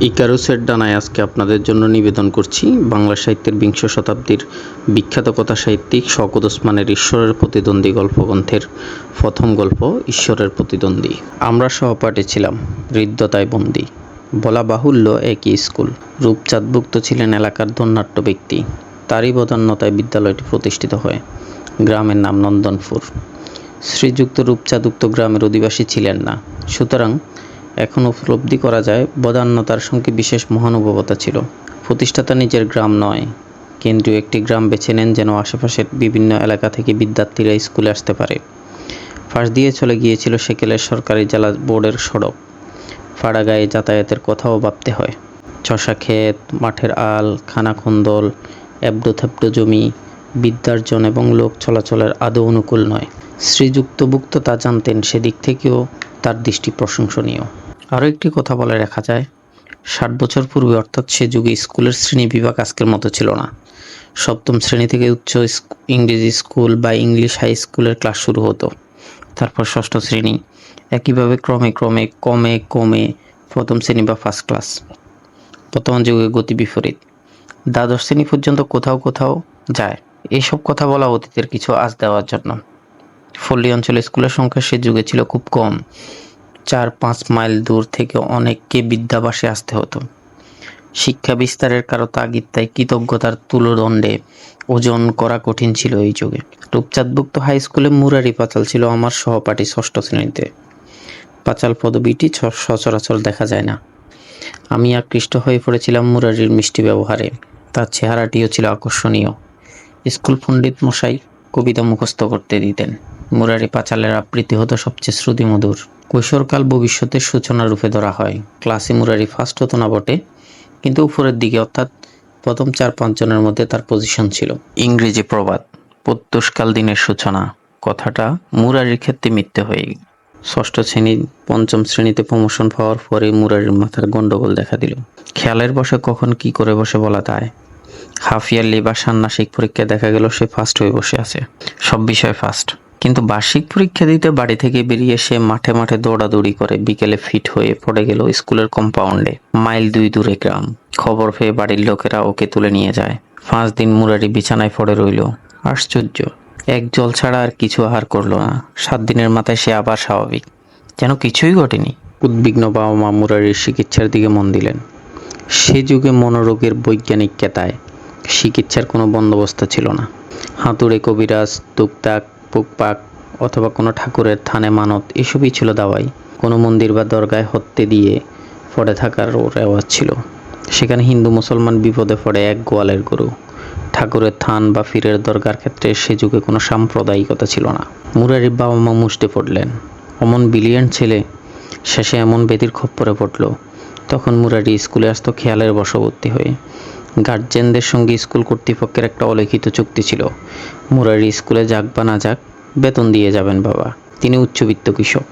ইকারুসের ডানায় আজকে আপনাদের জন্য নিবেদন করছি বাংলা সাহিত্যের বিংশ শতাব্দীর বিখ্যাত কথা সাহিত্যিক শওকত ওসমানের ঈশ্বরের প্রতিদ্বন্দ্বী গল্পগ্রন্থের প্রথম গল্প, ঈশ্বরের প্রতিদ্বন্দ্বী। আমরা সহপাঠে ছিলাম হৃদ্যতায় বন্দী। বলা বাহুল্য একই স্কুল। রূপচাঁদভুক্ত ছিলেন এলাকার ধন্যাট্য ব্যক্তি। তারই বদান্যতায় বিদ্যালয়টি প্রতিষ্ঠিত হয়। গ্রামের নাম নন্দনপুর। শ্রীযুক্ত রূপচাঁদুক্ত গ্রামের অধিবাসী ছিলেন না। সুতরাং এখন উপলব্ধি করা যায়, বদান্যতার সঙ্গে বিশেষ মহানুভবতা ছিল। প্রতিষ্ঠাতা নিজের গ্রাম নয়। কেন্দ্রীয় একটি গ্রাম বেছে নেন যেন আশেপাশের বিভিন্ন এলাকা থেকে বিদ্যার্থীরা স্কুলে আসতে পারে। পাশ দিয়ে চলে গিয়েছিল সেকেলের সরকারি জেলা বোর্ডের সড়ক। ফাড়াগায়ে যাতায়াতের কথাও ভাবতে হয়। চষা ক্ষেত, মাঠের আল খানাখন্দল এবডো থেবডো জমি বিদ্যার্জন এবং লোক চলাচলের আদৌ অনুকূল নয়। শ্রীযুক্তভুক্ত তা জানতেন সেদিক থেকেও তার দৃষ্টি প্রশংসনীয়। আরও একটি কথা বলে রাখা যায়। ষাট বছর পূর্বে অর্থাৎ সে যুগে স্কুলের শ্রেণি বিভাগ আজকের মতো ছিল না। সপ্তম শ্রেণি থেকে উচ্চ ইংরেজি স্কুল বা ইংলিশ হাই স্কুলের ক্লাস শুরু হতো। তারপর ষষ্ঠ শ্রেণি। একইভাবে ক্রমে ক্রমে, কমে কমে প্রথম শ্রেণি বা ফার্স্ট ক্লাস বর্তমান যুগে গতি বিপরীত। দ্বাদশ শ্রেণি পর্যন্ত কোথাও কোথাও যায়। এইসব কথা বলা অতীতের কিছু আজ দেওয়ার জন্য। পল্লী অঞ্চলে স্কুলের সংখ্যা সে যুগে ছিল খুব কম। চার পাঁচ মাইল দূর থেকে অনেককে বিদ্যাবাসে আসতে হতো। শিক্ষা বিস্তারের কারও তাগিদ তাই কৃতজ্ঞতার তুলোদণ্ডে ওজন করা কঠিন ছিল এই যুগে। রূপচাঁদভুক্ত হাই স্কুলে মুরারি পাঁচাল ছিল আমার সহপাঠী ষষ্ঠ শ্রেণীতে। পাঁচাল পদবীটি সচরাচর দেখা যায় না। আমি আকৃষ্ট হয়ে পড়েছিলাম মুরারির মিষ্টি ব্যবহারে। তার চেহারাটিও ছিল আকর্ষণীয়। স্কুল পণ্ডিত মশাই কবিতা মুখস্থ করতে দিতেন। মুরারি পাঁচালের আবৃত্তি হতো সবচেয়ে শ্রুতিমধুর। কৈশোরকাল ভবিষ্যতের সূচনা রূপে ধরা হয়। ক্লাসে মুরারি ফার্স্ট হতো না বটে, কিন্তু উপরের দিকে অর্থাৎ প্রথম চার পাঁচ জনের মধ্যে তার পজিশন ছিল। ইংরেজি প্রবাদ, প্রত্যুষকাল দিনের সূচনা, কথাটা মুরারির ক্ষেত্রে মিথ্যে হয়ে ষষ্ঠ শ্রেণি, পঞ্চম শ্রেণীতে প্রমোশন পাওয়ার পরে মুরারির মাথার গন্ডগোল দেখা দিল। খেয়ালের বসে কখন কি করে বসে বলা যায় হাফ ইয়ারলি বা ষান্মাসিক পরীক্ষায় দেখা গেল সে ফার্স্ট হয়ে বসে আছে। সব বিষয়ে ফার্স্ট কিন্তু বার্ষিক পরীক্ষা দিতে বাড়ি থেকে বেরিয়ে সে মাঠে মাঠে দৌড়াদৌড়ি করে বিকেলে ফিট হয়ে পড়ে গেল স্কুলের কম্পাউন্ডে, মাইল দুই দূরে গ্রাম। খবর পেয়ে বাড়ির লোকেরা ওকে তুলে নিয়ে যায়। পাঁচ দিন মুরারি বিছানায় পড়ে রইল। আশ্চর্য, এক জল ছাড়া আর কিছু আহার করল না। সাত দিনের মাথায় সে আবার স্বাভাবিক। যেন কিছুই ঘটেনি। উদ্বিগ্ন বাবা মা মুরারির চিকিৎসার দিকে মন দিলেন। সে যুগে মনোরোগের বৈজ্ঞানিক কেতায় চিকিৎসার কোনো বন্দোবস্ত ছিল না। হাতুড়ে কবিরাজ টুকটাক পুকপাক অথবা কোনো ঠাকুরের থানে মানত, এসবই ছিল দাওয়াই। কোনো মন্দির বা দরগায় হত্যে দিয়ে পড়ে থাকার রেওয়াজ ছিল। সেখানে হিন্দু মুসলমান বিপদে পড়ে এক গোয়ালের গরু। ঠাকুরের থান বা ফিরের দরগার ক্ষেত্রে সে যুগে কোনো সাম্প্রদায়িকতা ছিল না। মুরারির বাবা মা মুষ্টে পড়লেন। অমন বিলিয়ন ছেলে শেষে এমন বেদির খপ্পরে পড়ল। তখন মুরারি স্কুলে আসতো খেয়ালের বশবর্তী হয়ে। গার্জেনদের সঙ্গে স্কুল কর্তৃপক্ষের একটা অলিখিত চুক্তি ছিল। মুরারি স্কুলে যাক বা না যাক, বেতন দিয়ে যাবেন বাবা, তিনি উচ্চবিত্ত কৃষক।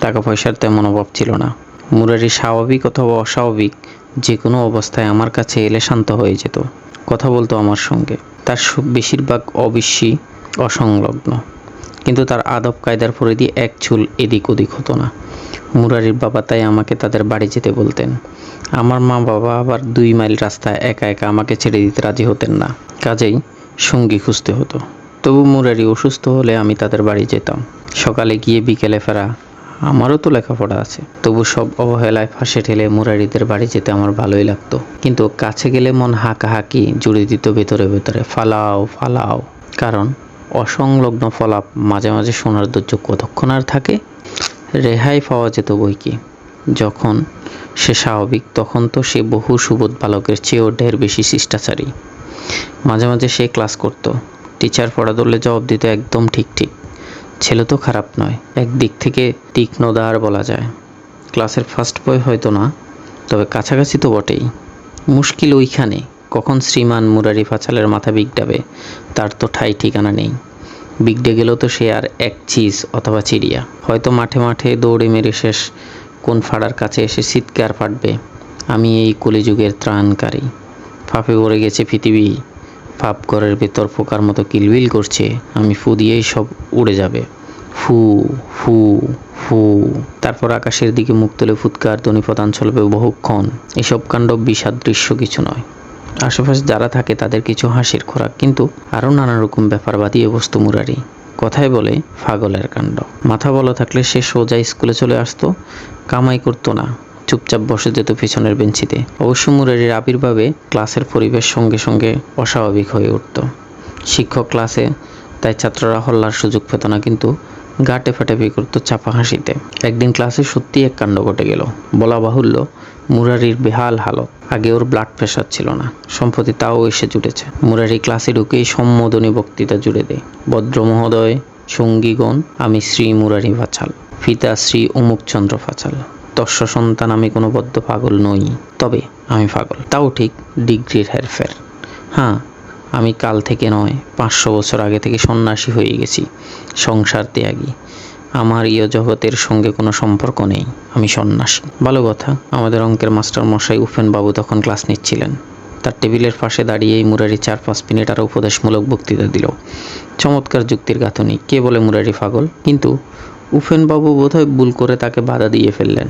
টাকা পয়সার তেমন অভাব ছিল না। মুরারি স্বাভাবিক অথবা অস্বাভাবিক যে কোনো অবস্থায় আমার কাছে এলে শান্ত হয়ে যেত। কথা বলতো আমার সঙ্গে। তার বেশিরভাগ অবিশ্বাসী অসংলগ্ন। কিন্তু তার আদব কায়দার পরিধি এক চুল এদিক ওদিক হতো না। মুরারির বাবা তাই আমাকে তাদের বাড়ি যেতে বলতেন। আমার মা বাবা আবার দুই মাইল রাস্তা একা একা আমাকে ছেড়ে দিতে রাজি হতেন না। কাজেই সঙ্গী খুঁজতে হতো। তবু মুরারি অসুস্থ হলে আমি তাদের বাড়ি যেতাম। সকালে গিয়ে বিকেলে ফেরা, আমারও তো লেখাপড়া আছে। তবু সব অবহেলায় ফাঁসে ঠেলে মুরারিদের বাড়ি যেতে আমার ভালোই লাগতো। কিন্তু কাছে গেলে মন হাঁকাহাঁকি, জুড়ে দিত ভেতরে ভেতরে, ফালাও ফালাও। কারণ অসংলগ্ন ফলাপ মাঝে মাঝে শোনার দুর্যোগ কতক্ষণ আর থাকে? রেহাই পাওয়া যেত বই কি? যখন সে স্বাভাবিক, তখন তো সে বহু সুবোধ বালকের চেয়েও ঢের বেশি শিষ্টাচারী। মাঝে মাঝে সে ক্লাস করত। টিচার পড়া ধরলে জবাব দিত, একদম ঠিক ঠিক। ছেলে তো খারাপ নয়, একদিক থেকে তীক্ষ্ণদার বলা যায়। ক্লাসের ফার্স্ট বয় হয়তো না, তবে কাছাকাছি তো বটেই। মুশকিল ওইখানে, কখন শ্রীমান মুরারি ফাছালের মাথা বিগডাবে, তার তো ঠাই ঠিকানা নেই। বিগডে গেলেও তো সে আর এক চিজ অথবা চিড়িয়া। হয়তো মাঠে মাঠে দৌড়ে মেরে শেষ কোন ফাড়ার কাছে এসে চিৎকার ফাটবে। আমি এই কলিযুগের ত্রাণকারী। ফাঁপে পড়ে গেছে পৃথিবী। ফাপ ঘরের ভেতর পোকার মতো কিলবিল করছে। আমি ফু দিয়েই সব উড়ে যাবে। ফু ফু ফু। তারপর আকাশের দিকে মুখ তুলে ফুৎকার ধ্বনিপদান চলবে বহুক্ষণ। এসব কাণ্ড বিষাদ দৃশ্য কিছু নয়। আশেপাশে যারা থাকে তাদের কিছু হাসির খোরাক, কিন্তু আরও নানা রকম ব্যাপার বাদিয়ে বস্তু মুরারি। কথায় বলে, পাগলের কাণ্ড। মাথা বলা থাকলে সে সোজা স্কুলে চলে আসতো, কামাই করতো না, চুপচাপ বসে যেত পিছনের বেঞ্চিতে। অবশ্য মুরারির আবির্ভাবে ক্লাসের পরিবেশ সঙ্গে সঙ্গে অস্বাভাবিক হয়ে উঠত। শিক্ষক ক্লাসে, তাই ছাত্ররা হল্লার সুযোগ পেত না, কিন্তু গা টেফাটেপি করতো চাপা হাসিতে। একদিন ক্লাসে সত্যি এক কাণ্ড ঘটে গেল। বলা বাহুল্য, মুরারির বেহাল হালত। আগে ওর ব্লাড প্রেশার ছিল না। সম্প্রতি তাও এসে জুটেছে। মুরারি ক্লাসে ঢুকেই সম্বোধনী বক্তৃতা জুড়ে দেয়। ভদ্র মহোদয়, সঙ্গীগণ, আমি শ্রী মুরারি ভাচাল পিতা শ্রী অমুকচন্দ্র ফাচাল তস্য সন্তান, আমি কোনো বদ্ধ পাগল নই। তবে আমি পাগল। তাও ঠিক ডিগ্রির হেরফের। হ্যাঁ আমি কাল থেকে নয়, পাঁচশো বছর আগে থেকে সন্ন্যাসী হয়ে গেছি, সংসার ত্যাগী। আমার ইয় জগতের সঙ্গে কোনো সম্পর্ক নেই, আমি সন্ন্যাসী। ভালো কথা, আমাদের অঙ্কের মাস্টার মশাই উপেন বাবু তখন ক্লাস নিচ্ছিলেন। তার টেবিলের পাশে দাঁড়িয়েই মুরারি চার পাঁচ মিনিট আরও উপদেশমূলক বক্তৃতা দিল। চমৎকার যুক্তির গাঁথনি, কে বলে মুরারি পাগল? কিন্তু উপেনবাবু বোধহয় ভুল করে তাকে বাধা দিয়ে ফেললেন।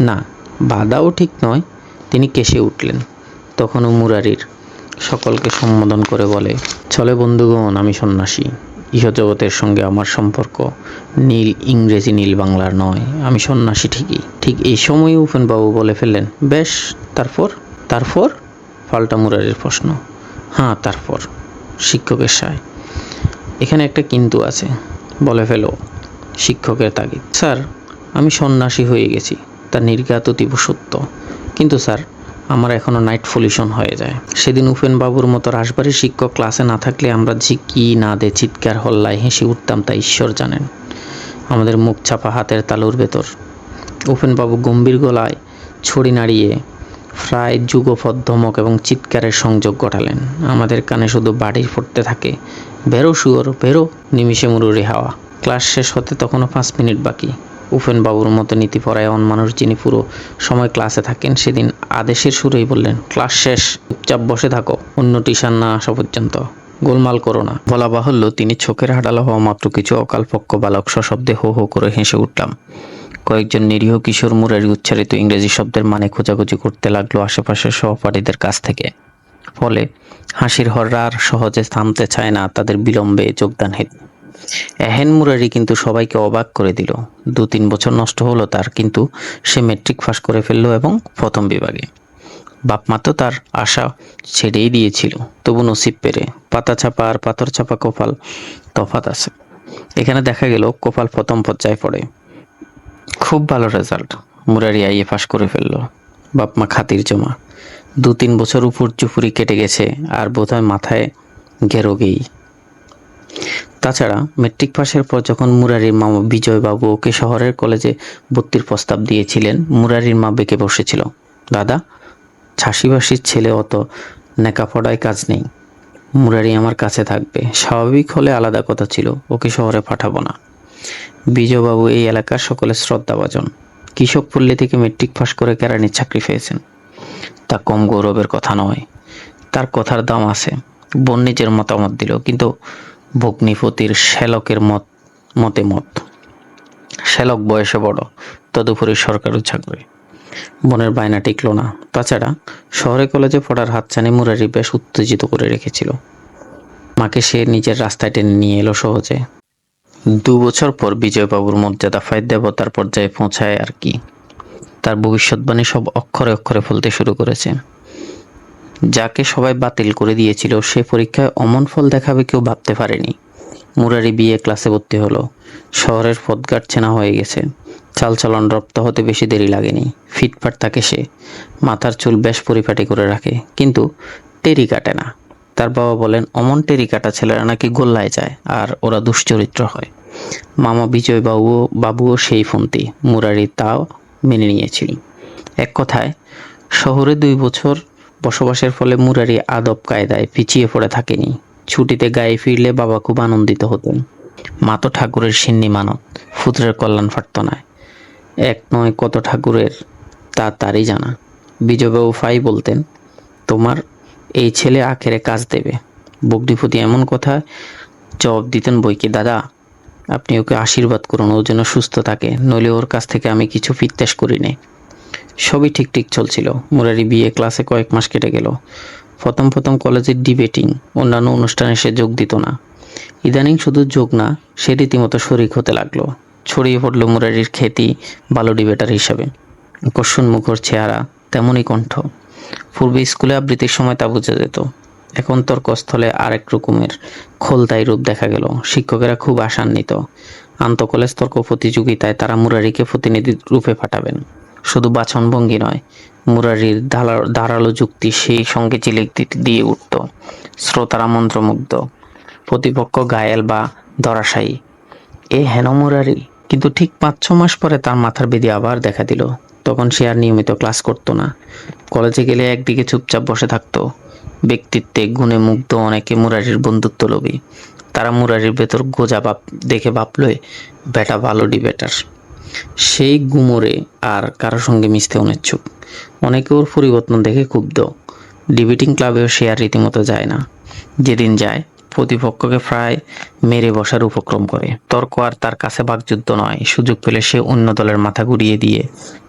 না, বাধাও ঠিক নয়, তিনি কেসে উঠলেন। তখনও মুরারির সকলকে সম্বোধন করে বলে, চলে বন্ধুগণ, আমি সন্ন্যাসী। ইহজগতের সঙ্গে আমার সম্পর্ক নীল ইংরেজি নীল বাংলার নয়। আমি সন্ন্যাসী ঠিকই। ঠিক এই সময় উপেনবাবু বলে ফেললেন, বেশ, তারপর? তারপর? পাল্টা মুরারির প্রশ্ন। হ্যাঁ তারপর। শিক্ষকের সায় এখানে একটা কিন্তু আছে। বলে ফেলো শিক্ষকের তাগিদ। স্যার, আমি সন্ন্যাসী হয়ে গেছি। তা নির্ঘাত অতীব সত্য। কিন্তু স্যার আমার এখনও নাইট পলিউশন হয়ে যায়। সেদিন উপেন বাবুর মতো রাসবাড়ির শিক্ষক ক্লাসে না থাকলে আমরা যে কি না দে চিৎকার হল্লায় হেসে উঠতাম, তা ঈশ্বর জানেন। আমাদের মুখ চাপা হাতের তালুর ভেতর। উপেনবাবু গম্ভীর গলায় ছড়ি নাড়িয়ে প্রায় যুগপথ ধমক এবং চিৎকারের সংযোগ ঘটালেন। আমাদের কানে শুধু বাড়ির পড়তে থাকে। বেরো, শুয়োর, বেরো, নিমিষে মুরুরি হাওয়া। ক্লাস শেষ হতে তখনও পাঁচ মিনিট বাকি। উপেন বাবুর মতো নীতিপরায়ণ মানুষ যিনি পুরো সময় ক্লাসে থাকেন, সেদিন আদেশের সুরেই বললেন, ক্লাস শেষ, চুপচাপ বসে থাকো, অন্য টিশান না আসা পর্যন্ত। গোলমাল করো না। বলা বাহুল্য তিনি চোখের হাডালা হওয়া মাত্র কিছু অকালপক্ষ বালক সশব্দে হো হো করে হেসে উঠলাম। কয়েকজন নিরীহ কিশোর মুরারি উচ্চারিত ইংরেজি শব্দের মানে খোঁজাখুঁজি করতে লাগল আশেপাশের সহপাঠীদের কাছ থেকে। ফলে হাসির হররা আর সহজে থামতে চায় না তাদের বিলম্বে যোগদান হেতু এহেন মুরারি কিন্তু সবাইকে অবাক করে দিল। দু তিন বছর নষ্ট হলো তার, কিন্তু সে মেট্রিক পাস করে ফেলল এবং প্রথম বিভাগে। বাপমা তো তার আশা ছেড়েই দিয়েছিল। তবু নসিব পেরে পাতা ছাপা আর পাথর ছাপা কপাল তফাত আছে। এখানে দেখা গেল কপাল প্রথম পর্যায়ে পড়ে। খুব ভালো রেজাল্ট, মুরারি আইএ পাস করে ফেলল। বাপমা খাতির জমা। দু তিন বছর উপর চুপুরি কেটে গেছে, আর বোধহয় মাথায় গেরোগেই। তাছাড়া মেট্রিক পাশের পর যখন মুরারির মামা বিজয়বাবু ওকে শহরের কলেজে ভর্তির প্রস্তাব দিয়েছিলেন, মুরারির মা বেঁকে বসেছিল। দাদা ছাসিবাসির ছেলে অত নেকাপড়ায় কাজ নেই। মুরারি আমার কাছে থাকবে। স্বাভাবিক হলে আলাদা কথা ছিল। ওকে শহরে পাঠাবো না। বিজয়বাবু এই এলাকার সকলের শ্রদ্ধাভাজন। কৃষক পল্লী থেকে মেট্রিক পাস করে কেরানির চাকরি পেয়েছেন। তা কম গৌরবের কথা নয়। তার কথার দাম আছে। বোন নিজের মতামত দিল, কিন্তু ভগ্নিপতির শ্যালকের মত, মতে মত। শ্যালক বয়সে বড়, তদুপরি সরকারি চাকরি। বনের বায়না টিকলো না। তাছাড়া শহরে কলেজে পড়ার হাতছানি মুরারি বেশ উত্তেজিত করে রেখেছিল। মাকে সে নিজের রাস্তায় টেনে নিয়ে এলো সহজে। দু বছর পর বিজয়বাবুর মর্যাদা ফায় দেবতার পর্যায়ে পৌঁছায় আর কি। তার ভবিষ্যৎবাণী সব অক্ষরে অক্ষরে ফলতে শুরু করেছে। যাকে সবাই বাতিল করে দিয়েছিল, সে পরীক্ষায় অমন ফল দেখাবে কেউ ভাবতে পারেনি। মুরারি বিয়ে ক্লাসে ভর্তি হলো। শহরের পদঘাট চেনা হয়ে গেছে। চালচলন রপ্ত হতে বেশি দেরি লাগেনি। ফিটফাট থাকে সে। মাথার চুল বেশ পরিপাটি করে রাখে। কিন্তু টেরি কাটে না। তার বাবা বলেন, অমন টেরি কাটা ছেলেরা নাকি গোল্লায় যায় আর ওরা দুশ্চরিত্র হয়। মামা বিজয় বাবু বাবুও সেই ফোনটি মুরারি তাও মেনে নিয়েছিল। এক কথায়, শহরে দুই বছর বসবাসের ফলে মুরারি আদব কায়দায় পিছিয়ে পড়ে থাকেনি। ছুটিতে গায়ে ফিরলে বাবা খুব আনন্দিত হতেন। মা তো ঠাকুরের সিন্নি মানত, ফুতরের কল্যাণ না এক নয় কত ঠাকুরের, তা তারই জানা। বিজয়বাবু ফাই বলতেন, তোমার এই ছেলে আখেরে কাজ দেবে। বগডিপতি এমন কথা জবাব দিতেন বইকে দাদা, আপনি ওকে আশীর্বাদ করুন, ও যেন সুস্থ থাকে। নইলে ওর কাছ থেকে আমি কিছু ফিত্তাস করি নে সবই ঠিক ঠিক চলছিল। মুরারি বিয়ে ক্লাসে কয়েক মাস কেটে গেল। প্রথম প্রথম কলেজের ডিবেটিং, অন্যান্য অনুষ্ঠানে সে যোগ দিত না। ইদানিং শুধু যোগ না, সে রীতিমতো শরিক হতে লাগল। ছড়িয়ে পড়ল মুরারির খ্যাতি ভালো ডিবেটার হিসাবে। আকর্ষণ মুখর চেহারা, তেমনই কণ্ঠ। পূর্বে স্কুলে আবৃত্তির সময় তা বোঝা যেত। এখন তর্কস্থলে আরেক রকমের খোলতাই রূপ দেখা গেল। শিক্ষকেরা খুব আশান্বিত। আন্তঃকলেজ তর্ক প্রতিযোগিতায় তারা মুরারিকে প্রতিনিধি রূপে পাঠাবেন। শুধু বাচনভঙ্গি নয়, মুরারির ধারালো যুক্তি সেই সঙ্গে চিলিক দিয়ে উঠত। শ্রোতারা মন্ত্রমুগ্ধ, প্রতিপক্ষ গায়েল বা ধরাশায়ী। এ হেন মুরারি? কিন্তু ঠিক পাঁচ ছ মাস পরে তার মাথার বেদি আবার দেখা দিল। তখন সে আর নিয়মিত ক্লাস করতো না। কলেজে গেলে একদিকে চুপচাপ বসে থাকতো। ব্যক্তিত্বে গুণে মুগ্ধ অনেকে মুরারির বন্ধুত্ব লোভী। তারা মুরারির ভেতর গোজা বাপ দেখে ভাবলই বেটা ভালো ডিবেটার। সেই গুমরে আর কারও সঙ্গে মিশতে অনিচ্ছুক অনেকে ওর পরিবর্তন দেখে ক্ষুব্ধ। ডিবেটিং ক্লাবেও সে আর রীতিমতো যায় না। যেদিন যায়, প্রতিপক্ষকে প্রায় মেরে বসার উপক্রম করে। তর্ক আর তার কাছে বাকযুদ্ধ নয়, সুযোগ পেলে সে অন্য দলের মাথা ঘুরিয়ে দিয়ে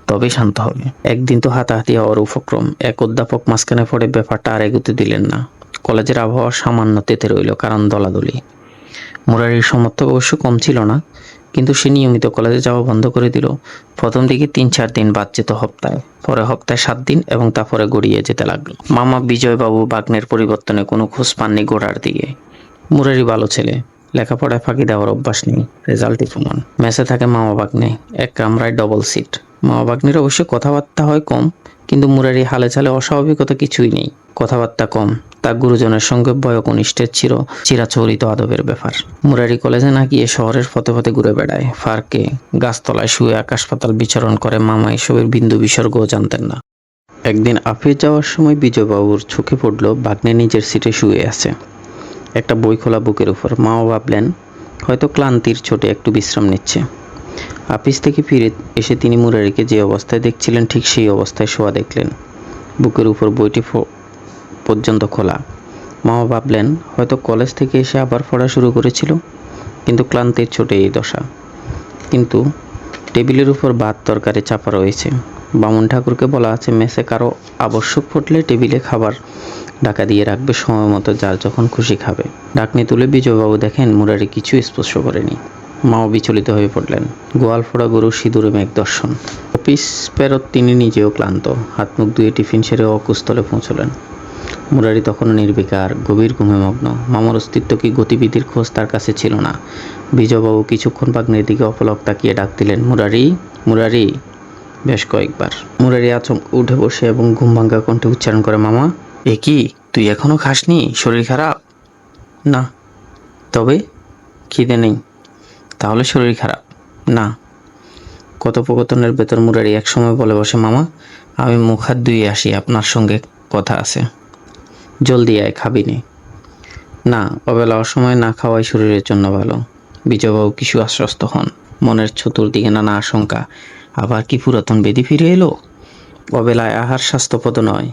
তবে শান্ত হবে। একদিন তো হাতাহাতি হওয়ার উপক্রম, এক অধ্যাপক মাঝখানে পড়ে ব্যাপারটা আর এগুতে দিলেন না। কলেজের আবহাওয়া সামান্য তেতে রইল, কারণ দলাদলি। মুরারির সমর্থক অবশ্য কম ছিল না কিন্তু সে নিয়মিত কলেজে যাওয়া বন্ধ করে দিল। প্রথম দিকে তিন চার দিন বাদ যেত হপ্তায়। পরে হপ্তায় সাত দিন এবং তারপরে গড়িয়ে যেতে লাগল। মামা বিজয়বাবু বাগ্নের পরিবর্তনে কোনো খোঁজ পাননি গোড়ার দিকে। মুরারি ভালো ছেলে। লেখাপড়ায় ফাঁকি দেওয়ার অভ্যাস নেই। রেজাল্টই প্রমাণ। মেসে থাকে মামা বাগ্নে। এক কামরায় ডবল সিট মামা বাগ্নের অবশ্য কথাবার্তা হয় কম, কিন্তু মুরারি হালে চালে অস্বাভাবিকতা কিছুই নেই। কথাবার্তা কম। তা গুরুজনের সঙ্গে বয়কনিষ্ঠের চির চিরাচরিত আদবের ব্যাপার। মুরারি কলেজে না গিয়ে শহরের পথে পথে ঘুরে বেড়ায়। ফার্কে গাছতলায় শুয়ে আকাশ পাতাল বিচরণ করে মামা এসবের বিন্দু বিসর্গও জানতেন না। একদিন আফিস যাওয়ার সময় বিজয়বাবুর চোখে পড়ল বাগ্নে নিজের সিটে শুয়ে আছে। একটা বই খোলা বুকের উপর। মাও ভাবলেন, হয়তো ক্লান্তির চোটে একটু বিশ্রাম নিচ্ছে। আপিস থেকে ফিরে এসে তিনি মুরারিকে যে অবস্থায় দেখছিলেন, ঠিক সেই অবস্থায় শোয়া দেখলেন। বুকের উপর বইটি পর্যন্ত খোলা। মামা ভাবলেন, হয়তো কলেজ থেকে এসে আবার পড়া শুরু করেছিল, কিন্তু ক্লান্তির ছোটে এই দশা। কিন্তু টেবিলের উপর ভাত তরকারি চাপা রয়েছে। বামুন ঠাকুরকে বলা আছে, মেসে কারও আবশ্যক পড়লে টেবিলে খাবার ডাকা দিয়ে রাখবে সময় মতো যার যখন খুশি খাবে। ডাকনি তুলে বিজয়বাবু দেখেন মুরারি কিছু স্পর্শ করেনি। মাও বিচলিত হয়ে পড়লেন। গোয়াল ফোড়া গরু সিঁদুরে মেঘ দর্শন। অফিস ফেরত তিনি নিজেও ক্লান্ত। হাত মুখ ধুয়ে টিফিন সেরে অকুস্থলে পৌঁছলেন। মুরারি তখনও নির্বিকার, গভীর ঘুমে মগ্ন। মামার অস্তিত্ব কি গতিবিধির খোঁজ তার কাছে ছিল না। বিজয়বাবু কিছুক্ষণ বাগ্নের দিকে অপলক তাকিয়ে ডাক দিলেন মুরারি মুরারি। বেশ কয়েকবার। মুরারি আচমক উঠে বসে এবং ঘুম ভাঙ্গা কণ্ঠে উচ্চারণ করে, মামা, এ কি? তুই এখনও খাসনি? শরীর খারাপ? না। তবে? খিদে নেই। তাহলে শরীর খারাপ? না। কথোপকথনের ভেতর মুরারি একসময় বলে বসে, মামা, আমি মুখ হাত ধুয়ে আসি, আপনার সঙ্গে কথা আছে। জলদি আয় খাবি নে না অবেলা অসময়ে না খাওয়াই শরীরের জন্য ভালো। বিজয়বাবু কিছু আশ্বস্ত হন। মনের চতুর্দিকে নানা আশঙ্কা। আবার কি পুরাতন বেদি ফিরে এলো? অবেলায় আহার স্বাস্থ্যপদ নয়।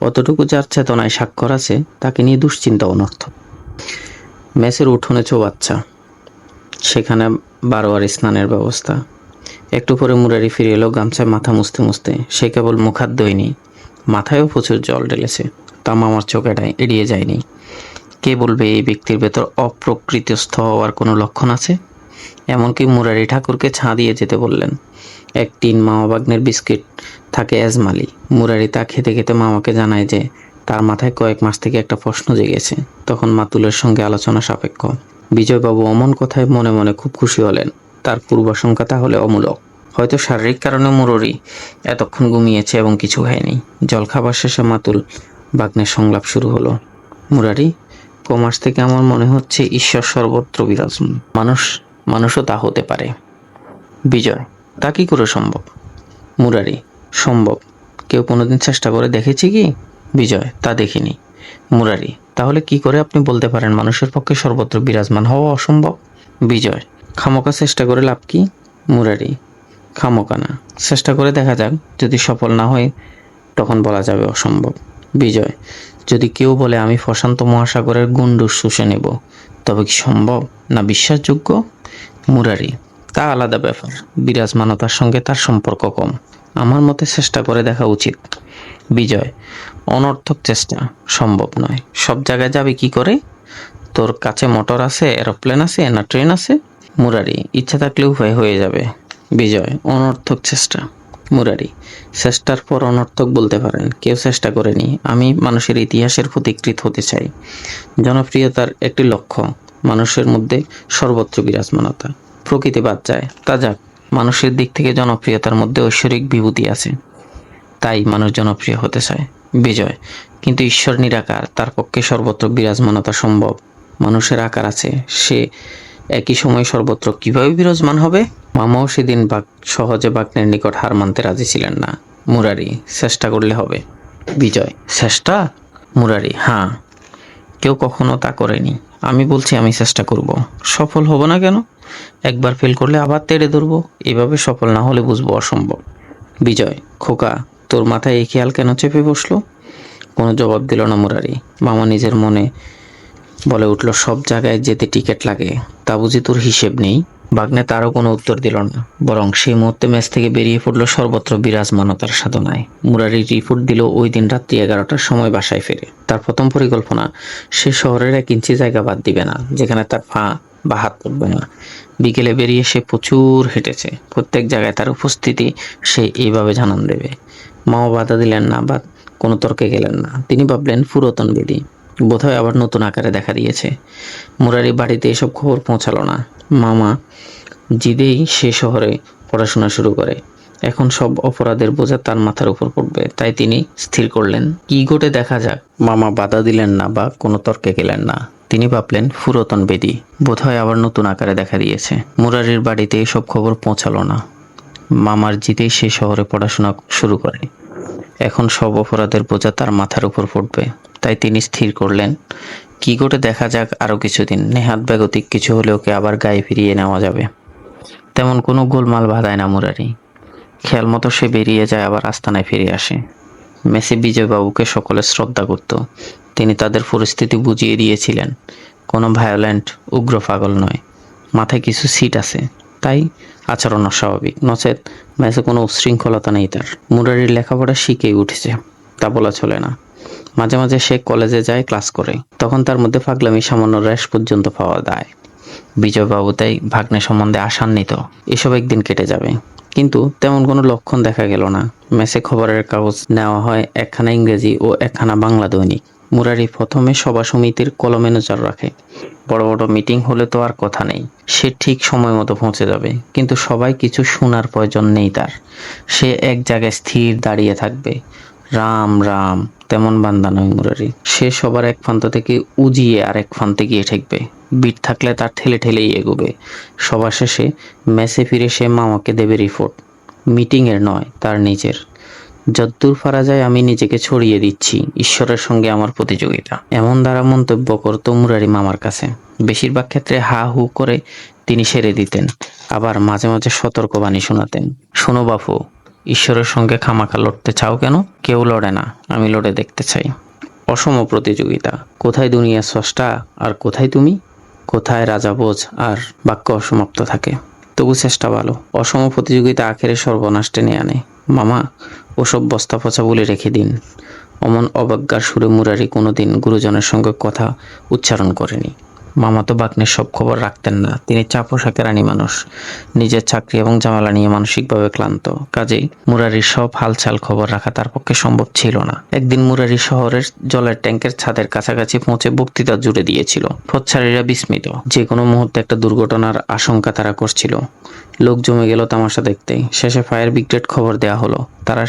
অতটুকু যার চেতনায় স্বাক্ষর আছে, তাকে নিয়ে দুশ্চিন্তা অনর্থ মেসের উঠোনে চৌবাচ্চা। সেখানে বারোয়ার স্নানের ব্যবস্থা। একটু পরে মুরারি ফিরে এলো গামছায় মাথা মুছতে মুছতে। সে কেবল মুখাত দইনি মাথায়ও প্রচুর জল ঢেলেছে। তা মামার চোখ এড়ায় যায়নি। কে বলবে এই ব্যক্তির ভেতর অপ্রকৃতিস্থ হওয়ার কোনো লক্ষণ আছে? এমনকি মুরারি ঠাকুরকে ছাঁ দিয়ে যেতে বললেন। এক টিন মামা বাগ্নের বিস্কিট থাকে এজমালি। মুরারি তা খেতে খেতে মামাকে জানায় যে, তার মাথায় কয়েক মাস থেকে একটা প্রশ্ন জেগেছে। তখন মাতুলের সঙ্গে আলোচনা সাপেক্ষ। বিজয়বাবু অমন কথায় মনে মনে খুব খুশি হলেন। তার পূর্বাশঙ্কা তাহলে অমূলক। হয়তো শারীরিক কারণে মুররি এতক্ষণ ঘুমিয়েছে এবং কিছু খায়নি। জলখাবার শেষে মাতুল বাগ্নের সংলাপ শুরু হলো। মুরারি কমাস থেকে আমার মনে হচ্ছে ঈশ্বর সর্বত্র বিরাজমান। মানুষ, মানুষও তা হতে পারে। বিজয়, তা কি করে সম্ভব? মুরারি, সম্ভব। কেউ কোনোদিন চেষ্টা করে দেখেছি কি? বিজয়, তা দেখিনি। মুরারি, তাহলে কি করে আপনি বলতে পারেন মানুষের পক্ষে সর্বত্র বিরাজমান হওয়া অসম্ভব? বিজয় খামোকা চেষ্টা করে লাভ কি? মুরারি খামোকা না। চেষ্টা করে দেখা যাক, যদি সফল না হয়, তখন বলা যাবে অসম্ভব। বিজয়, যদি কেউ বলে আমি প্রশান্ত মহাসাগরের গুন্ডুর শুষে নেব, তবে কি সম্ভব না বিশ্বাসযোগ্য? মুরারি, তা আলাদা ব্যাপার। বিরাজমানতার সঙ্গে তার সম্পর্ক কম। আমার মতে চেষ্টা করে দেখা উচিত। বিজয়, অনর্থক চেষ্টা সম্ভব নয়। সব জায়গায় যাবে কি করে? তোর কাছে মোটর আছে, এরোপ্লেন আছে না ট্রেন আছে? মুরারি, ইচ্ছা থাকলে উপায় হয়ে যাবে। বিজয়, অনর্থক চেষ্টা। মুরারি। চেষ্টার পর অনর্থক বলতে পারেন, কেউ চেষ্টা করেনি। আমি মানুষের ইতিহাসের প্রতিকৃত হতে চাই। জনপ্রিয়তার একটি লক্ষ্য, মানুষের মধ্যে সর্বত্র বিরাজমানতা। প্রকৃতি বাদ যায়, তা যাক, মানুষের দিক থেকে জনপ্রিয়তার মধ্যে ঐশ্বরিক বিভূতি আছে। তাই মানুষ জনপ্রিয় হতে চায়। বিজয়, কিন্তু ঈশ্বর নিরাকার, তার পক্ষে সর্বত্র বিরাজমানতা সম্ভব। মানুষের আকার আছে, সে একই সময় সর্বত্র কীভাবে বিরাজমান হবে? মামাও সেদিন বাক, সহজে বাগ্নের নিকট হার মানতে রাজি ছিলেন না। মুরারি, চেষ্টা করলে হবে। বিজয়, চেষ্টা? মুরারি হ্যাঁ। কেউ কখনো তা করেনি। আমি বলছি আমি চেষ্টা করব। সফল হব না কেন? একবার ফেল করলে আবার তেড়ে ধরবো। এভাবে সফল না হলে বুঝব অসম্ভব। বিজয়, খোকা, তোর মাথায় এই খেয়াল কেন চেপে বসল? কোনো জবাব দিল না মুরারি। মামা নিজের মনে বলে উঠল, সব জায়গায় যেতে টিকিট লাগে। তা বুঝি তোর হিসেব নেই? বাগ্নে তারও কোনো উত্তর দিল না, বরং সেই মুহূর্তে ম্যাচ থেকে বেরিয়ে পড়ল সর্বত্র বিরাজমানতার সাধনায়। মুরারি রিপোর্ট দিল ওই দিন রাত্রি এগারোটার সময় বাসায় ফেরে। তার প্রথম পরিকল্পনা, সে শহরের এক ইঞ্চি জায়গা বাদ দিবে না, যেখানে তার পা বা হাত পড়বে না। বিকেলে বেরিয়ে সে প্রচুর হেঁটেছে। প্রত্যেক জায়গায় তার উপস্থিতি সে এইভাবে জানান দেবে। মাও বাধা দিলেন না বা কোনো তর্কে গেলেন না। তিনি ভাবলেন, পুরাতন বেদি। বোধহয় আবার নতুন আকারে দেখা দিয়েছে। মুরারি বাড়িতে এসব খবর পৌঁছালো না। মামা জিদেই সে শহরে পড়াশোনা শুরু করে। এখন সব অপরাধের বোঝা তার মাথার উপর পড়বে। তাই তিনি স্থির করলেন, কি ঘটে দেখা যাক? মামা বাধা দিলেন না বা কোনো তর্কে গেলেন না। তিনি ভাবলেন পুরাতন বেদি, বোধহয় আবার নতুন আকারে দেখা দিয়েছে। মুরারির বাড়িতে এসব খবর পৌঁছালো না। মামার জিতেই সে শহরে পড়াশোনা শুরু করে। এখন সব অপরাধের বোঝা তার মাথার উপর পড়বে। তাই তিনি স্থির করলেন। কি করে দেখা যাক আরও কিছুদিন। নেহাত বেগতিক কিছু হলে ওকে আবার গায়ে ফিরিয়ে নেওয়া যাবে। তেমন কোনো গোলমাল বাধায় না মুরারি। খেয়াল মতো সে বেরিয়ে যায় আবার আস্তানায় ফিরে আসে। মেসি বিজয়বাবুকে সকলে শ্রদ্ধা করত। তিনি তাদের পরিস্থিতি বুঝিয়ে দিয়েছিলেন। কোনো ভায়োলেন্ট, উগ্র পাগল নয়। মাথায় কিছু সিট আছে। তাই আচরণ অস্বাভাবিক। নচেত ম্যাচে কোনো উচ্ছৃঙ্খলতা নেই তার। মুরারির লেখাপড়া শিখেই উঠেছে। তা বলা চলে না। মাঝে মাঝে সে কলেজে যায় ক্লাস করে। তখন তার মধ্যে ফাগলামি সামান্য র্যাশ পর্যন্ত পাওয়া যায়। বিজয়বাবু তাই ভাগ্নে সম্বন্ধে আশান্বিত। এসব একদিন কেটে যাবে। কিন্তু তেমন কোনো লক্ষণ দেখা গেল না। মেসে খবরের কাগজ নেওয়া হয় একখানা ইংরেজি ও একখানা বাংলা দৈনিক। মুরারি প্রথমে সভা সমিতির কলমে নজর রাখে। বড় বড় মিটিং হলে তো আর কথা নেই। সে ঠিক সময় মতো পৌঁছে যাবে। কিন্তু সবাই কিছু শোনার প্রয়োজন নেই তার। সে এক জায়গায় স্থির দাঁড়িয়ে থাকবে। রাম রাম, তেমন বান্দা নয় মুরারি। সে সবার এক প্রান্ত থেকে উজিয়ে আর এক প্রান্তে গিয়ে ঠেকবে। বিট থাকলে তার ঠেলে ঠেলেই এগোবে। সবার শেষে মেসে ফিরে সে মামাকে দেবে রিপোর্ট। মিটিংয়ের নয়, তার নিজের। যদ্দূর পারা যায় আমি নিজেকে ছড়িয়ে দিচ্ছি, ঈশ্বরের সঙ্গে আমার প্রতিযোগিতা। এমন দ্বারা মন্তব্য করতো মুরারি মামার কাছে। বেশিরভাগ ক্ষেত্রে হা হু করে তিনি সেরে দিতেন, আবার মাঝে মাঝে সতর্কবাণী শোনাতেন। শোনো বাপু ঈশ্বরের সঙ্গে খামাখা লড়তে চাও কেন? কেউ লড়ে না, আমি লড়ে দেখতে চাই। অসম প্রতিযোগিতা, কোথায় দুনিয়া স্রষ্টা আর কোথায় তুমি? কোথায় রাজা বোঝ আর বাক্য অসমাপ্ত থাকে? তবু চেষ্টা ভালো, অসম প্রতিযোগিতা আখেরে সর্বনাশ টেনে আনে। মামা, ওসব বস্তা পচা বলে রেখে দিন। অমন অবজ্ঞার সুরে মুরারি কোনোদিন গুরুজনের সঙ্গে কথা উচ্চারণ করেনি। মামা তো বাগ্নের সব খবর রাখতেন না। তিনি চা পোশাকের রানী মানুষ। নিজের চাকরি এবং জামালা নিয়ে মানসিকভাবে ক্লান্ত। কাজেই মুরারির সব হালচাল খবর রাখা তার পক্ষে সম্ভব ছিল না। একদিন মুরারি শহরের জলের ট্যাঙ্কের ছাদের কাছাকাছি পৌঁছে বক্তৃতা জুড়ে দিয়েছিল। পথচারীরা বিস্মিত। যে কোনো মুহূর্তে একটা দুর্ঘটনার আশঙ্কা তারা করছিল। লোক জমে গেল তামাশা দেখতে। শেষে ফায়ার ব্রিগেড খবর দেওয়া হলো। তারা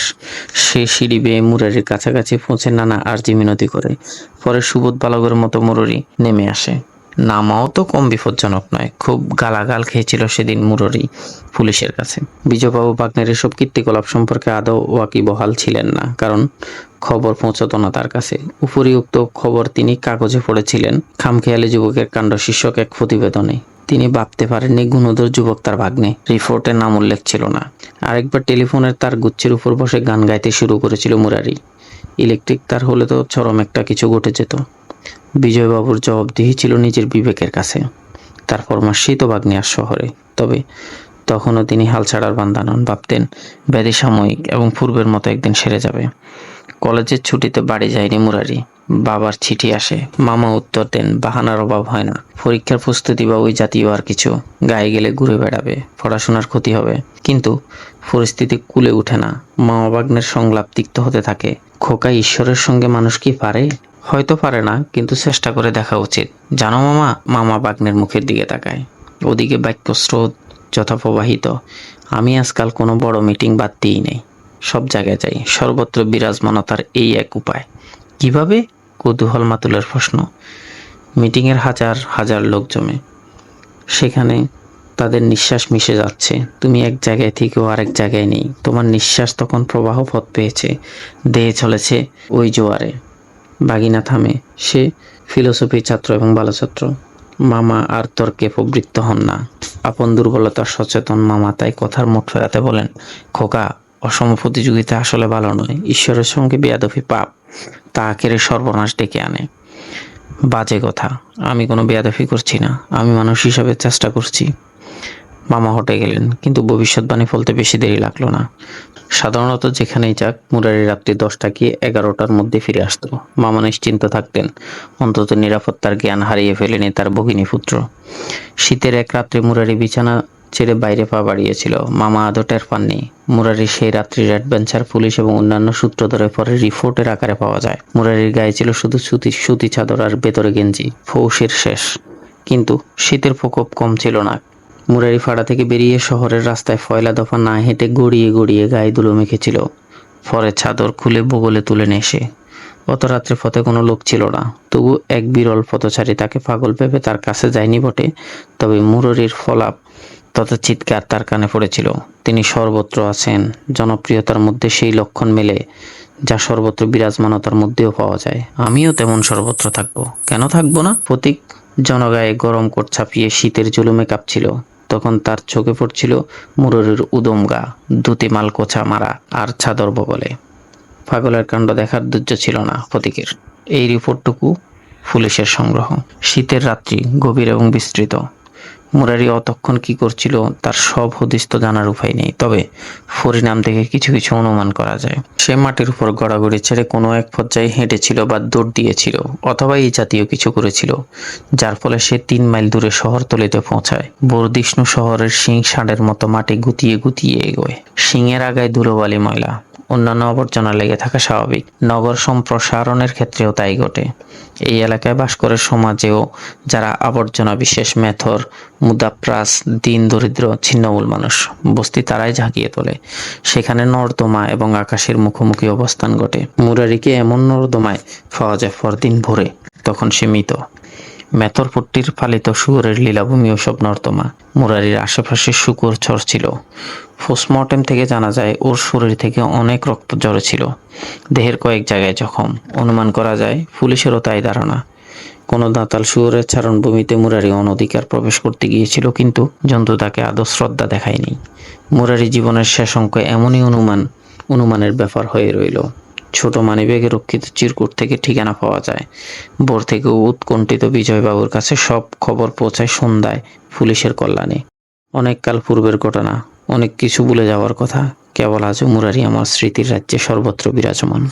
সে সিঁড়ি বেয়ে মুরারির কাছাকাছি পৌঁছে নানা আর্জি মিনতি করে। পরে সুবোধ বালকের মতো মুররি নেমে আসে। নামাও তো কম বিপজ্জনক নয়। খুব গালাগাল খেয়েছিল সেদিন মুররি পুলিশের কাছে। বিজয়বাবু বাগ্নের এসব কীর্তিকলাপ সম্পর্কে আদৌ ওয়াকিবহাল ছিলেন না, কারণ খবর পৌঁছতো না তার কাছে। উপরিউক্ত খবর তিনি কাগজে পড়েছিলেন। খামখেয়ালি যুবকের কাণ্ড শীর্ষক এক প্রতিবেদনে। তিনি ভাবতে পারেননি গুণধর যুবক তার ভাগ্নে। রিপোর্টে নাম উল্লেখ ছিল না। আরেকবার টেলিফোনের তার গুচ্ছের উপর বসে গান গাইতে শুরু করেছিল মুরারি। ইলেকট্রিক তার হলে তো চরম একটা কিছু ঘটে যেত। বিজয়বাবুর জবাবদিহি ছিল নিজের বিবেকের কাছে। তার ফরমাসেই তো বাগ্নিয়ার শহরে। তবে তখনও তিনি হাল ছাড়ার বান্দা নন, ভাবতেন ব্যাধি সাময়িক এবং পূর্বের মতো একদিন সেরে যাবে। কলেজের ছুটিতে বাড়ি যায়নি মুরারি। বাবার চিঠি আসে, মামা উত্তর দেন, বাহানার অভাব হয় না। পরীক্ষার প্রস্তুতি বা ওই জাতীয় আর কিছু। গায়ে গেলে ঘুরে বেড়াবে, পড়াশোনার ক্ষতি হবে। কিন্তু পরিস্থিতি কুলে ওঠে না। মামা বাগ্নের সংলাপ তিক্ত হতে থাকে। খোকা ঈশ্বরের সঙ্গে মানুষ কি পারে? হয়তো পারে না, কিন্তু চেষ্টা করে দেখা উচিত। জানো মামা? মামা বাগ্নের মুখের দিকে তাকায়। ওদিকে বাক্য স্রোত যথাপ্রবাহিত। আমি আজকাল কোনো বড় মিটিং বাদ দিই নেই। সব জায়গায় যাই। সর্বত্র বিরাজমানতার এই এক উপায়। কীভাবে? কৌতূহল মাতুলের প্রশ্ন। মিটিংয়ের হাজার হাজার লোক জমে। সেখানে তাদের নিঃশ্বাস মিশে যাচ্ছে। তুমি এক জায়গায় থেকেও আরেক জায়গায় নেই। তোমার নিঃশ্বাস তখন প্রবাহ পথ পেয়েছে। দেহে চলেছে ওই জোয়ারে। বাগিনা থামে। সে ফিলোসফির ছাত্র এবং ভালো ছাত্র মামা আর তর্কে প্রবৃত্ত হন না। আপন দুর্বলতার সচেতন মামা তাই কথার মুঠ ফেরাতে বলেন, খোকা, অসম প্রতিযোগিতা আসলে ভালো নয়। ঈশ্বরের সঙ্গে বেয়াদফি পাপ, তা আখেরে সর্বনাশ ডেকে আনে। বাজে কথা, আমি কোনো বেয়াদফি করছি না। আমি মানুষ হিসাবে চেষ্টা করছি। মামা হটে গেলেন, কিন্তু ভবিষ্যৎবাণী ফলতে বেশি দেরি লাগল না। সাধারণত যেখানেই যাক, মুরারি রাত্রি দশটা কি এগারোটার মধ্যে ফিরে আসতো। মামা নিশ্চিন্ত থাকতেন, অন্তত নিরাপত্তার জ্ঞান হারিয়ে ফেলেনি তার ভগিনী পুত্র। শীতের এক রাত্রে মুরারি বিছানা ছেড়ে বাইরে পা বাড়িয়েছিল। মামা আদৌ টের পাননি। মুরারির সেই রাত্রির অ্যাডভেঞ্চার পুলিশ এবং অন্যান্য সূত্র ধরে পরে রিপোর্টের আকারে পাওয়া যায়। মুরারির গায়ে ছিল শুধু সুতি সুতি চাদর আর ভেতরে গেঞ্জি। ফৌসের শেষ। কিন্তু শীতের প্রকোপ কম ছিল না। মুরারি ফাড়া থেকে বেরিয়ে শহরের রাস্তায় ফয়লা দফা না হেঁটে গড়িয়ে গড়িয়ে গায়ে দুলো মেখেছিল। পরে চাদর খুলে বগলে তুলে এসে অত রাত্রে পথে কোনো লোক ছিল না। তবু এক বিরল পথচারী তাকে পাগল ভেবে তার কাছে যায়নি বটে। তবে মুরারির ফলাপ তত চিৎকার তার কানে পড়েছিল। তিনি সর্বত্র আছেন। জনপ্রিয়তার মধ্যে সেই লক্ষণ মেলে, যা সর্বত্র বিরাজমানতার মধ্যেও পাওয়া যায়। আমিও তেমন সর্বত্র থাকব। কেন থাকব না? প্রতীক জনগায়ে গরম কোট ছাপিয়ে শীতের জুলুমে কাঁপছিল। তখন তার চোখে পড়ছিল মুররের উদম গা দুটি মাল কোছা মারা আর ছাদর বগলে। পাগলের কাণ্ড দেখার ধৈর্য ছিল না প্রতীকের এই রিপোর্টটুকু পুলিশের সংগ্রহ। শীতের রাত্রি গভীর এবং বিস্তৃত। মুরারি অতক্ষণ কি করছিল তার সব হদিস তো জানার উপায় নেই। তবে পরিণাম থেকে কিছু কিছু অনুমান করা যায়। সে মাটির উপর গড়াগড়ি ছেড়ে কোনো এক পর্যায়ে হেঁটেছিল বা দৌড় দিয়েছিল অথবা এই জাতীয় কিছু করেছিল, যার ফলে সে তিন মাইল দূরে শহরতলিতে পৌঁছায়। বর্দিষ্ণু শহরের সিং ষাঁড়ের মতো মাটি গুতিয়ে গুতিয়ে এগোয়। সিংয়ের আগায় ধুলোবালি ময়লা। অন্যান্য আবর্জনা লেগে থাকা স্বাভাবিক। নগর সম্প্রসারণের ক্ষেত্রেও তাই ঘটে। এই এলাকায় বাস করে সমাজেও যারা আবর্জনা বিশেষ মেথর, মুদাপ্রাস, দিন দরিদ্র, ছিন্নমূল মানুষ, বস্তি তারাই ঝাঁকিয়ে তোলে। সেখানে নর্দমা এবং আকাশের মুখোমুখি অবস্থান ঘটে। মুরারিকে এমন নর্দমায় পাওয়া যায় পরদিন ভোরে, তখন সে মৃত। মেথরপট্টির পালিত শুয়োরের লীলাভূমি ও সব নর্দমা। মুরারির আশেপাশে শুকুর ছিল। পোস্টমর্টেম থেকে জানা যায়, ওর শরীর থেকে অনেক রক্ত ঝরেছিল দেহের কয়েক জায়গায় জখম। অনুমান করা যায়, পুলিশেরও তাই ধারণা। কোনো দাঁতাল শুয়োরের চারণভূমিতে মুরারি অনধিকার প্রবেশ করতে গিয়েছিল, কিন্তু জন্তু তাকে আদৌ শ্রদ্ধা দেখায়নি। মুরারি জীবনের শেষ অঙ্ক এমনই অনুমান, অনুমানের ব্যাপার হয়ে রইল। ছোট মানিব্যাগে রক্ষিত চিরকুট থেকে ঠিকানা পাওয়া যায়। ভোর থেকে উৎকণ্ঠিত বিজয়বাবুর কাছে সব খবর পৌঁছায় সন্ধ্যায় পুলিশের কল্যাণে। অনেক কাল পূর্বের ঘটনা, অনেক কিছু ভুলে যাওয়ার কথা। কেবল আজ মুরারি আমার স্মৃতির রাজ্যে সর্বত্র বিরাজমান।